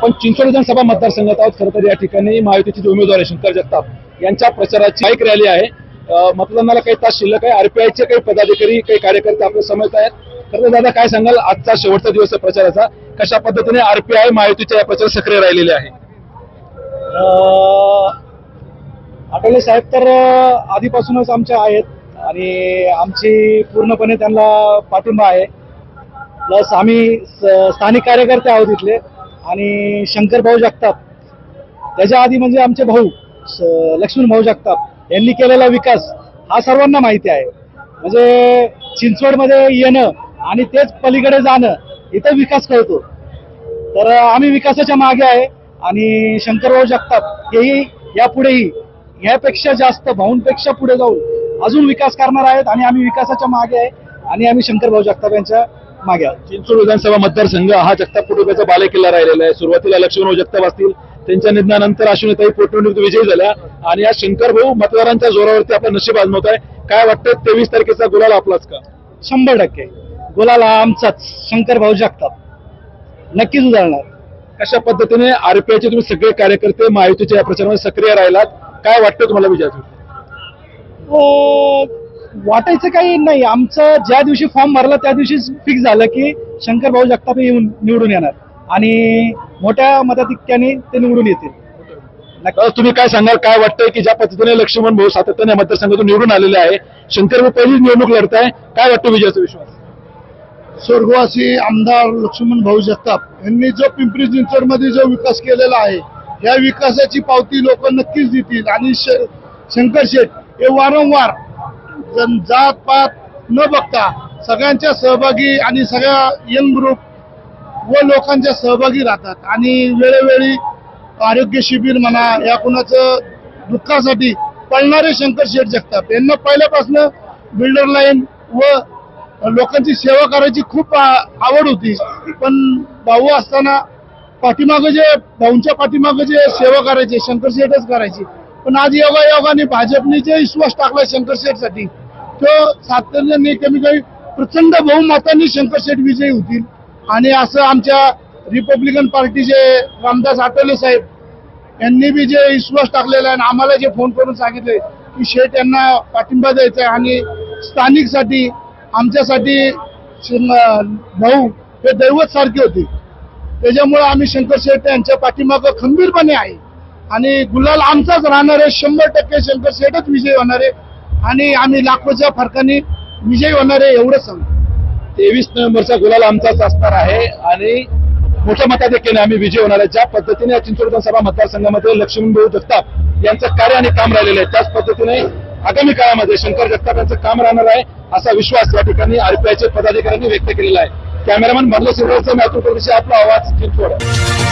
आपण चिंचवड विधानसभा मतदारसंघात आहोत. खरं तर या ठिकाणी महायुतीचे उमेदवार आहे शंकर जगताप यांच्या प्रचाराची बाईक रॅली आहे. मतदानाला काही तास शिल्लक आहे. आरपीआयचे काही पदाधिकारी काही कार्यकर्ते आपल्या समजत आहेत. खरं तर दादा काय सांगाल? आजचा शेवटचा दिवस आहे प्रचाराचा. कशा पद्धतीने आरपीआय महायुतीच्या या प्रचारात सक्रिय राहिलेले आहे? आठवले साहेब तर आधीपासूनच आमच्या आहेत आणि आमची पूर्णपणे त्यांना पाठिंबा आहे. प्लस आम्ही स्थानिक कार्यकर्ते आहोत इथले. आणि शंकर भाऊ जगताप. त्याच्या आधी म्हणजे आमचे भाऊ लक्ष्मण भाऊ जगताप. यांनी केलेला विकास हा सर्वांना माहिती आहे. म्हणजे चिंचवडमध्ये येणं आणि तेच पलीकडे जाणं इथं विकास कळतो तर आम्ही विकासाच्या मागे आहे आणि शंकरभाऊ जगताप हेही यापुढेही यापेक्षा जास्त भाऊंपेक्षा पुढे जाऊन अजून विकास करणार आहेत आणि आम्ही विकासाच्या मागे आहे आणि आम्ही शंकरभाऊ जगताप यांच्या मागे चिंचवड विधानसभा मतदारसंघ हा जगताप कुटुंबाचा बालेकिल्ला राहिलेला आहे. सुरुवातीला लक्ष्मण जगताप असतील त्यांच्या निधनानंतर अश्विनीताई पोटनिवडणूक विजयी झाल्या आणि या शंकर भाऊ मतदारांच्या जोरावरती आपला नशीब आजमवत आहे. काय वाटतं तेवीस तारखेचा गुलाल आपलाच का? शंभर टक्के. गुलाला आमचाच शंकरभाऊ जगताप. नक्कीच उदाहरणार कशा पद्धतीने आरपीआयचे तुम्ही सगळे कार्यकर्ते महायुतीच्या या प्रचारामध्ये सक्रिय राहिलात? काय वाटतं तुम्हाला विजयाचं अं, वाटायचं काही नाही. आमचं ज्या दिवशी फॉर्म भरला त्या दिवशी फिक्स झालं की शंकर भाऊ जगताप हे येऊन निवडून येणार. आणि मोठ्या मताधिक्याने ते निवडून येतील. तुम्ही काय सांगाल? काय वाटतंय की ज्या पद्धतीने लक्ष्मण भाऊ सातत्याने मतदारसंघातून निवडून आलेले आहे शंकर भाऊ पहिलीच निवडणूक लढत आहे काय वाटतं विजयाचा विश्वास? स्वर्गवासी आमदार लक्ष्मण भाऊ जगताप यांनी जो पिंपरी चिंचवडमध्ये जो विकास केलेला आहे या विकासाची पावती लोक नक्कीच देतील. आणि श- शंकर शेठ हे वारंवार जात पात न बघता सगळ्यांच्या सहभागी आणि सगळ्या यंग ग्रुप व लोकांच्या सहभागी राहतात. आणि वेळोवेळी आरोग्य शिबिर म्हणा या कुणाचं दुःखासाठी पळणारे शंकर शेठ जगताप यांना पहिल्यापासून बिल्डर लाईन व लोकांची सेवा करायची खूप आवड होती. पण भाऊ असताना पाठीमागं जे भाऊंच्या पाठीमागं जे सेवा करायची शंकर शेठच करायची पण आज योगा योगाने भाजपने जे विश्वास टाकला शंकर शेठसाठी तो सातत्याने कमी कमी प्रचंड बहुमतांनी शंकर शेठ विजयी होतील. आणि असं आमच्या रिपब्लिकन पार्टीचे रामदास आठवले साहेब यांनी बी जे विश्वास टाकलेला आहे आणि आम्हाला जे फोन करून सांगितले की शेठ यांना पाठिंबा द्यायचा आहे आणि स्थानिकसाठी आमच्यासाठी भाऊ हे दैवत सारखे होते. त्याच्यामुळे आम्ही शंकर शेठ यांच्या पाठीमागं खंबीरपणे आहे. आणि गुलाल आमचाच राहणार आहे. शंभर टक्के शंकर शेठच विजय होणार आहे. आणि आम्ही लाखोच्या फरकाने विजयी होणार आहे एवढंच सांगतो तेवीस नोव्हेंबरचा गुलाल आमचाच असणार आहे. आणि मोठ्या मताधिक्याने आम्ही विजय होणार आहे. ज्या पद्धतीने चिंचवड विधानसभा मतदारसंघामध्ये लक्ष्मीभाऊ जगताप यांचं कार्य आणि काम राहिलेलं आहे त्याच पद्धतीने आगामी काळामध्ये शंकर जगताप यांचं काम राहणार आहे असा विश्वास या ठिकाणी आरपीआयचे पदाधिकाऱ्यांनी व्यक्त केलेला आहे. कॅमेरामॅन मधल्या शिवराजचा मॅथ्यू आपला आवाज चिंचवड.